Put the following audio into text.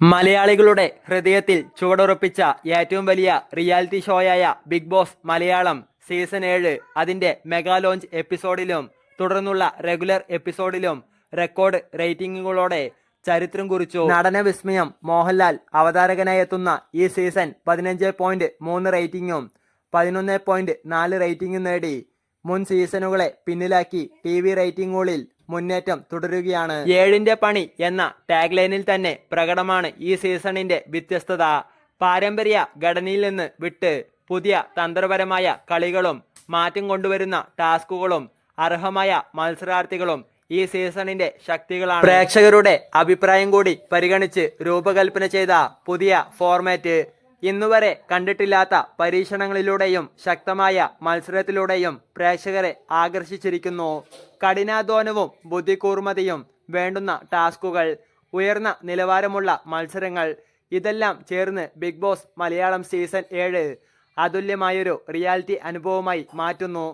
മലയാളികളുടെ ഹൃദയത്തിൽ ചുവടുറപ്പിച്ച ഏറ്റവും വലിയ റിയാലിറ്റി ഷോയായ ബിഗ് ബോസ് മലയാളം സീസൺ ഏഴ് അതിന്റെ മെഗാ ലോഞ്ച് എപ്പിസോഡിലും തുടർന്നുള്ള റെഗുലർ എപ്പിസോഡിലും റെക്കോർഡ് റേറ്റിംഗുകളോടെ ചരിത്രം കുറിച്ചു. നടന വിസ്മയം മോഹൻലാൽ അവതാരകനായി എത്തുന്ന ഈ സീസൺ പതിനഞ്ച് പോയിന്റ് മൂന്ന് റേറ്റിംഗും പതിനൊന്ന് പോയിന്റ് നാല് റേറ്റിംഗും നേടി. മുൻ സീസണുകളെ പിന്നിലാക്കി ടി വി റേറ്റിംഗുകളിൽ മുന്നേറ്റം തുടരുകയാണ്. ഏഴിന്റെ പണി എന്ന ടാഗ്ലൈനിൽ തന്നെ പ്രകടമാണ് ഈ സീസണിന്റെ വ്യത്യസ്തത. പാരമ്പര്യ ഘടനയിൽ നിന്ന് വിട്ട് പുതിയ തന്ത്രപരമായ കളികളും മാറ്റം കൊണ്ടുവരുന്ന ടാസ്കുകളും അർഹമായ മത്സരാർത്ഥികളും ഈ സീസണിന്റെ ശക്തികളാണ്. പ്രേക്ഷകരുടെ അഭിപ്രായം കൂടി പരിഗണിച്ച് രൂപകൽപ്പന ചെയ്ത പുതിയ ഫോർമാറ്റ് ഇന്നുവരെ കണ്ടിട്ടില്ലാത്ത പരീക്ഷണങ്ങളിലൂടെയും ശക്തമായ മത്സരത്തിലൂടെയും പ്രേക്ഷകരെ ആകർഷിച്ചിരിക്കുന്നു. കഠിനാധ്വാനവും ബുദ്ധികൂർമ്മതയും വേണ്ടുന്ന ടാസ്കുകൾ ഉയർന്ന നിലവാരമുള്ള മത്സരങ്ങൾ ഇതെല്ലാം ചേർന്ന് ബിഗ് ബോസ് മലയാളം സീസൺ ഏഴ് അതുല്യമായൊരു റിയാലിറ്റി അനുഭവമായി മാറ്റുന്നു.